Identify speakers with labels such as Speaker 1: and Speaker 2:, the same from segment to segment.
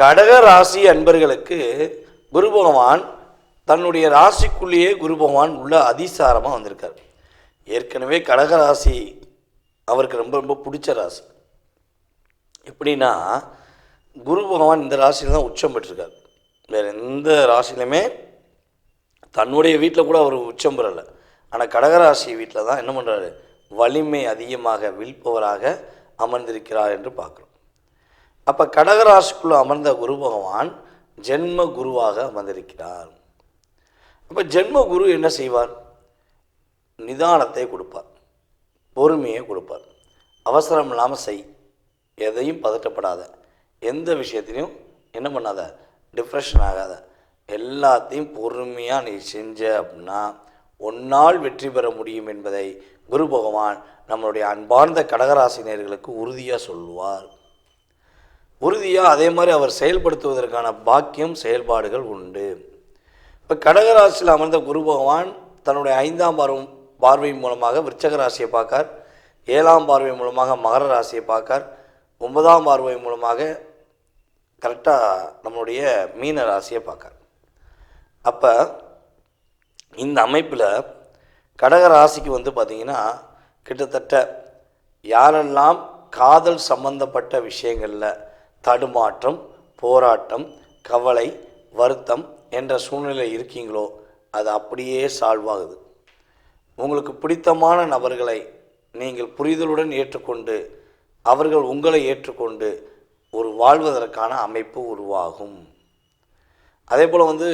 Speaker 1: கடக ராசி அன்பர்களுக்கு குரு பகவான் தன்னுடைய ராசிக்குள்ளேயே குரு பகவான் உள்ள அதிசாரமாக வந்திருக்கார். ஏற்கனவே கடக ராசி அவருக்கு ரொம்ப ரொம்ப பிடிச்ச ராசி. எப்படின்னா குரு பகவான் இந்த ராசியில் தான் உச்சம் பெற்றிருக்கார். வேறு எந்த ராசியிலுமே தன்னுடைய வீட்டில் கூட அவர் உச்சம் பெறலை. ஆனால் கடகராசி வீட்டில் தான் என்ன பண்ணுறாரு வலிமை அதிகமாக வில்பவராக அமர்ந்திருக்கிறார் என்று பார்க்குறோம். அப்போ கடகராசிக்குள்ளே அமர்ந்த குரு பகவான் ஜென்ம குருவாக அமர்ந்திருக்கிறார். அப்போ ஜென்ம குரு என்ன செய்வார்? நிதானத்தை கொடுப்பார். பொறுமையை கொடுப்பார். அவசரம் இல்லாமல் செய். எதையும் பதட்டப்படாத. எந்த விஷயத்திலையும் என்ன பண்ணாத? டிப்ரெஷன் ஆகாத. எல்லாத்தையும் பொறுமையாக நீ செஞ்ச அப்படின்னா ஒன்னால் வெற்றி பெற முடியும் என்பதை குரு பகவான் நம்மளுடைய அன்பார்ந்த கடகராசினியர்களுக்கு உறுதியாக சொல்லுவார். உறுதியாக அதே மாதிரி அவர் செயல்படுத்துவதற்கான பாக்கியம் செயல்பாடுகள் உண்டு. இப்போ கடகராசியில் அமர்ந்த குரு பகவான் தன்னுடைய ஐந்தாம் பார்வம் பார்வை மூலமாக விருச்சக ராசியை பார்க்கார். ஏழாம் பார்வை மூலமாக மகர ராசியை பார்க்கார். ஒன்பதாம் பார்வை மூலமாக கரெக்டாக நம்மளுடைய மீன ராசியை பார்க்கார். அப்போ இந்த அமைப்பில் கடக ராசிக்கு வந்து பார்த்திங்கன்னா கிட்டத்தட்ட யாரெல்லாம் காதல் சம்பந்தப்பட்ட விஷயங்களில் தடுமாற்றம் போராட்டம் கவலை வருத்தம் என்ற சூழ்நிலை இருக்கீங்களோ அது அப்படியே சால்வ் ஆகுது. உங்களுக்கு பிடித்தமான நபர்களை நீங்கள் புரிதலுடன் ஏற்றுக்கொண்டு அவர்கள் உங்களை ஏற்றுக்கொண்டு ஒரு வாழ்வதற்கான அமைப்பு உருவாகும். அதே போல் வந்து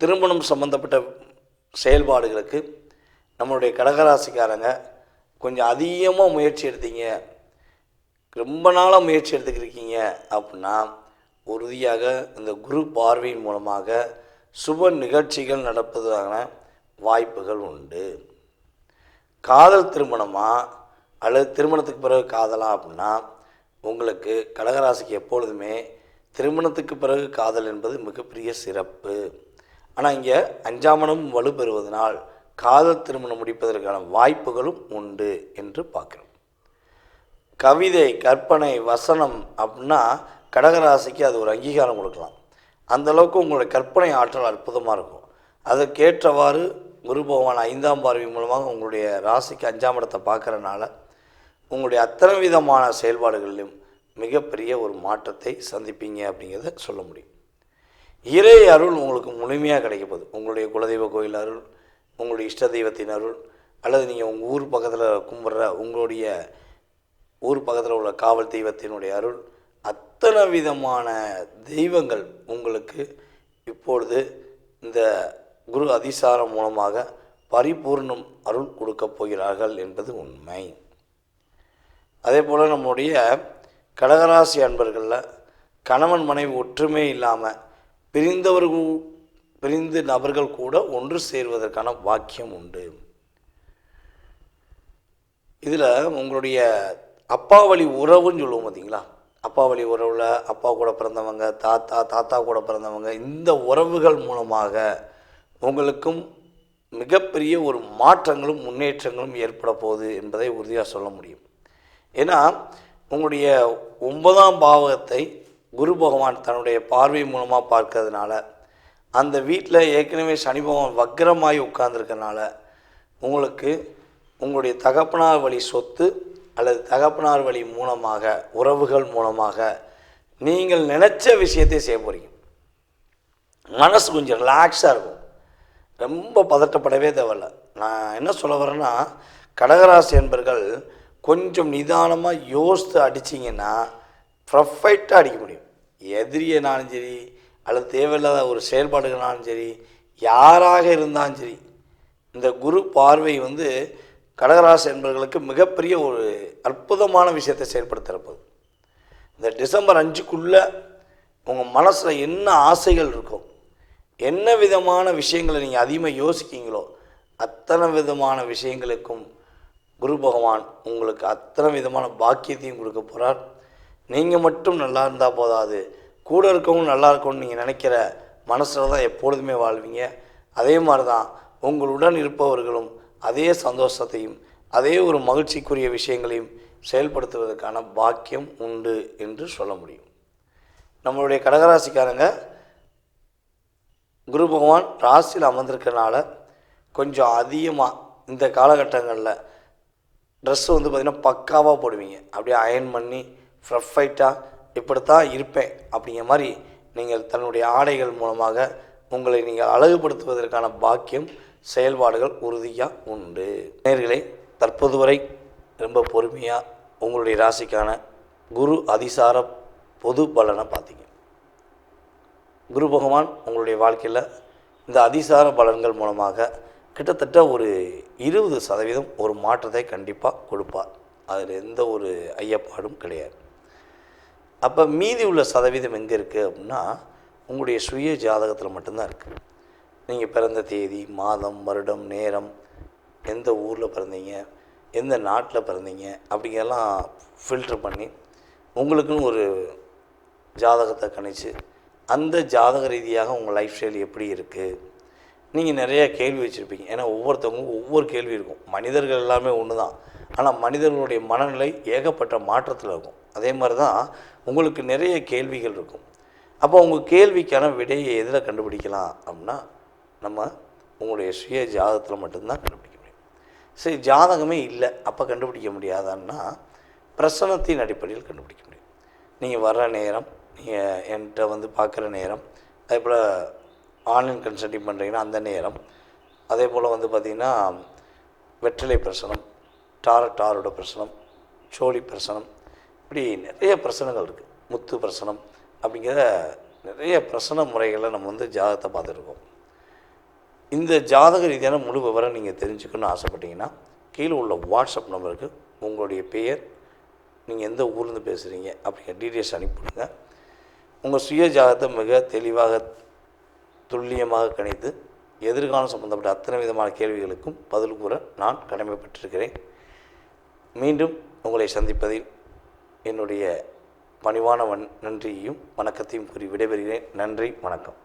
Speaker 1: திருமணம் சம்பந்தப்பட்ட செயல்பாடுகளுக்கு நம்மளுடைய கடகராசிக்காரங்க கொஞ்சம் அதிகமாக முயற்சி எடுத்தீங்க ரொம்ப நாளாக முயற்சி எடுத்துக்கிருக்கீங்க அப்படின்னா உறுதியாக இந்த குரு பார்வையின் மூலமாக சுப நிகழ்ச்சிகள் நடப்பதற்கான வாய்ப்புகள் உண்டு. காதல் திருமணமாக அல்லது திருமணத்துக்கு பிறகு காதலா அப்படின்னா உங்களுக்கு கடகராசிக்கு எப்பொழுதுமே திருமணத்துக்கு பிறகு காதல் என்பது மிகப்பெரிய சிறப்பு. ஆனால் இங்கே அஞ்சாமனம் வலுப்பெறுவதனால் காதல் திருமணம் முடிப்பதற்கான வாய்ப்புகளும் உண்டு என்று பார்க்குறோம். கவிதை கற்பனை வசனம் அப்படின்னா கடகராசிக்கு அது ஒரு அங்கீகாரம் கொடுக்கலாம். அந்த அளவுக்கு உங்களுடைய கற்பனை ஆற்றல் அற்புதமாக இருக்கும். அதற்கேற்றவாறு குரு பகவான் ஐந்தாம் பார்வை மூலமாக உங்களுடைய ராசிக்கு அஞ்சாம் இடத்தை பார்க்குறனால உங்களுடைய அத்தனை விதமான செயல்பாடுகளிலும் மிகப்பெரிய ஒரு மாற்றத்தை சந்திப்பீங்க அப்படிங்கிறத சொல்ல முடியும். இறை அருள் உங்களுக்கு முழுமையாக கிடைக்க போகுது. உங்களுடைய குலதெய்வ கோயில் அருள் உங்களுடைய இஷ்ட தெய்வத்தின் அருள் அல்லது நீங்கள் உங்கள் ஊர் பக்கத்தில் கும்பிட்ற உங்களுடைய ஊர் பக்கத்தில் உள்ள காவல் தெய்வத்தினுடைய அருள் அத்தனை விதமான தெய்வங்கள் உங்களுக்கு இப்பொழுது இந்த குரு அதிசாரம் மூலமாக பரிபூர்ணம் அருள் கொடுக்கப் போகிறார்கள் என்பது உண்மை. அதே போல் நம்முடைய கடகராசி அன்பர்களில் கணவன் மனைவி ஒற்றுமை இல்லாமல் பிரிந்தவர்கள் பிரிந்து நபர்கள் கூட ஒன்று சேர்வதற்கான வாக்கியம் உண்டு. இதில் உங்களுடைய அப்பா வழி உறவுன்னு சொல்லுவோம் பார்த்தீங்களா? அப்பா வழி உறவில் அப்பா கூட பிறந்தவங்க தாத்தா தாத்தா கூட பிறந்தவங்க இந்த உறவுகள் மூலமாக உங்களுக்கும் மிகப்பெரிய ஒரு மாற்றங்களும் முன்னேற்றங்களும் ஏற்பட போகுது என்பதை உறுதியாக சொல்ல முடியும். ஏன்னா உங்களுடைய ஒன்பதாம் பாவகத்தை குரு பகவான் தன்னுடைய பார்வை மூலமாக பார்க்கறதுனால அந்த வீட்டில் ஏற்கனவே சனி பகவான் வக்கரமாகி உட்கார்ந்துருக்கனால உங்களுக்கு உங்களுடைய தகப்பனார் வழி சொத்து அல்லது தகப்பனார் வழி மூலமாக உறவுகள் மூலமாக நீங்கள் நினச்ச விஷயத்தை செய்ய போகிறீங்க மனசு கொஞ்சம் ரிலாக்ஸாக இருக்கும். ரொம்ப பதட்டப்படவே தேவையில்ல. நான் என்ன சொல்ல வரேன்னா கடகராசி என்பர்கள் கொஞ்சம் நிதானமாக யோசித்து அடிச்சிங்கன்னா ப்ரொஃபைட்டாக அடிக்க முடியும். எதிரியனாலும் சரி அல்லது தேவையில்லாத ஒரு செயல்பாடுகளாலும் சரி யாராக இருந்தாலும் சரி இந்த குரு பார்வை வந்து கடகராசி என்பவர்களுக்கு மிகப்பெரிய ஒரு அற்புதமான விஷயத்தை செயல்படுத்துகிறப்போது இந்த டிசம்பர் அஞ்சுக்குள்ளே உங்கள் மனசில் என்ன ஆசைகள் இருக்கும் என்ன விதமான விஷயங்களை நீங்கள் அதிகமாக யோசிக்கிங்களோ அத்தனை விதமான விஷயங்களுக்கும் குரு பகவான் உங்களுக்கு அத்தனை விதமான பாக்கியத்தையும் கொடுக்க போகிறார் நீங்கள் மட்டும் நல்லா இருந்தால் போதாது கூட இருக்கவும் நல்லா இருக்கும்னு நீங்கள் நினைக்கிற மனசில் தான் எப்பொழுதுமே வாழ்வீங்க. அதே மாதிரி தான் உங்களுடன் இருப்பவர்களும் அதே சந்தோஷத்தையும் அதே ஒரு மகிழ்ச்சிக்குரிய விஷயங்களையும் செயல்படுத்துவதற்கான பாக்கியம் உண்டு என்று சொல்ல முடியும். நம்மளுடைய கடகராசிக்காரங்க குரு பகவான் ராசியில் அமர்ந்திருக்கனால கொஞ்சம் அதிகமாக இந்த காலகட்டங்களில் ட்ரெஸ்ஸு வந்து பார்த்திங்கன்னா பக்காவாக போடுவீங்க. அப்படியே அயன் பண்ணி ஃப்ரெஃபைட்டாக இப்படித்தான் இருப்பேன் அப்படிங்கிற மாதிரி நீங்கள் தன்னுடைய ஆடைகள் மூலமாக உங்களை நீங்கள் அழகுபடுத்துவதற்கான பாக்கியம் செயல்பாடுகள் உறுதியாக உண்டு. நேர்களை தற்போது வரை ரொம்ப பொறுமையாக உங்களுடைய ராசிக்கான குரு அதிசார பொது பலனை பார்த்தீங்க. குரு பகவான் உங்களுடைய வாழ்க்கையில் இந்த அதிசார பலன்கள் மூலமாக கிட்டத்தட்ட ஒரு இருபது சதவீதம் ஒரு மாற்றத்தை கண்டிப்பாக கொடுப்பார். அதில் எந்த ஒரு ஐயப்பாடும் கிடையாது. அப்போ மீதி உள்ள சதவீதம் எங்கே இருக்குது அப்படின்னா உங்களுடைய சுய ஜாதகத்தில் மட்டும்தான் இருக்குது நீங்கள் பிறந்த தேதி மாதம் வருடம் நேரம் எந்த ஊரில் பிறந்தீங்க எந்த நாட்டில் பிறந்தீங்க அப்படிங்கெல்லாம் ஃபில்டர் பண்ணி உங்களுக்குன்னு ஒரு ஜாதகத்தை கணிச்சு அந்த ஜாதக ரீதியாக உங்கள் லைஃப் ஸ்டைல் எப்படி இருக்குது நீங்கள் நிறையா கேள்வி வச்சுருப்பீங்க. ஏன்னா ஒவ்வொருத்தவங்களுக்கும் ஒவ்வொரு கேள்வி இருக்கும். மனிதர்கள் எல்லாமே ஒன்று தான் ஆனால் மனிதர்களுடைய மனநிலை ஏகப்பட்ட மாற்றத்தில் இருக்கும். அதே மாதிரி தான் உங்களுக்கு நிறைய கேள்விகள் இருக்கும். அப்போ உங்கள் கேள்விக்கான விடையை எதில் கண்டுபிடிக்கலாம் அப்படின்னா நம்ம உங்களுடைய சுய ஜாதகத்தில் மட்டும்தான் கண்டுபிடிக்க முடியும். சரி ஜாதகமே இல்லை. அப்போ கண்டுபிடிக்க முடியாதான்னா பிரசனத்தின் அடிப்படையில் கண்டுபிடிக்க முடியும். நீங்கள் வர்ற நேரம் நீங்கள் என்கிட்ட வந்து பார்க்குற நேரம் அதே போல் ஆன்லைன் கன்சல்டிங் பண்ணுறீங்கன்னா அந்த நேரம் அதே போல் வந்து பார்த்திங்கன்னா வெற்றிலை பிரசனம் டார டாரோட பிரசனம் சோழி பிரசனம் இப்படி நிறைய பிரசனங்கள் இருக்குது முத்து பிரசனம் அப்படிங்கிற நிறைய பிரசன முறைகளை நம்ம வந்து ஜாதகத்தை பார்த்துருக்கோம் இந்த ஜாதக ரீதியான முழு விவரம் நீங்கள் தெரிஞ்சுக்கணும்னு ஆசைப்பட்டீங்கன்னா கீழே உள்ள வாட்ஸ்அப் நம்பருக்கு உங்களுடைய பெயர் நீங்கள் எந்த ஊர்லேருந்து பேசுகிறீங்க அப்படிங்கிற டீட்டெயில்ஸ் அனுப்பிவிடுங்க உங்கள் சுய ஜாதகத்தை மிக தெளிவாக துல்லியமாக கணித்து எதிர்காலம் சம்பந்தப்பட்ட அத்தனை விதமான கேள்விகளுக்கும் பதில் கூற நான் கடமைப்பட்டிருக்கிறேன். மீண்டும் உங்களை சந்திப்பதில் என்னுடைய பணிவான நன்றியையும் வணக்கத்தையும் கூறி விடைபெறுகிறேன். நன்றி வணக்கம்.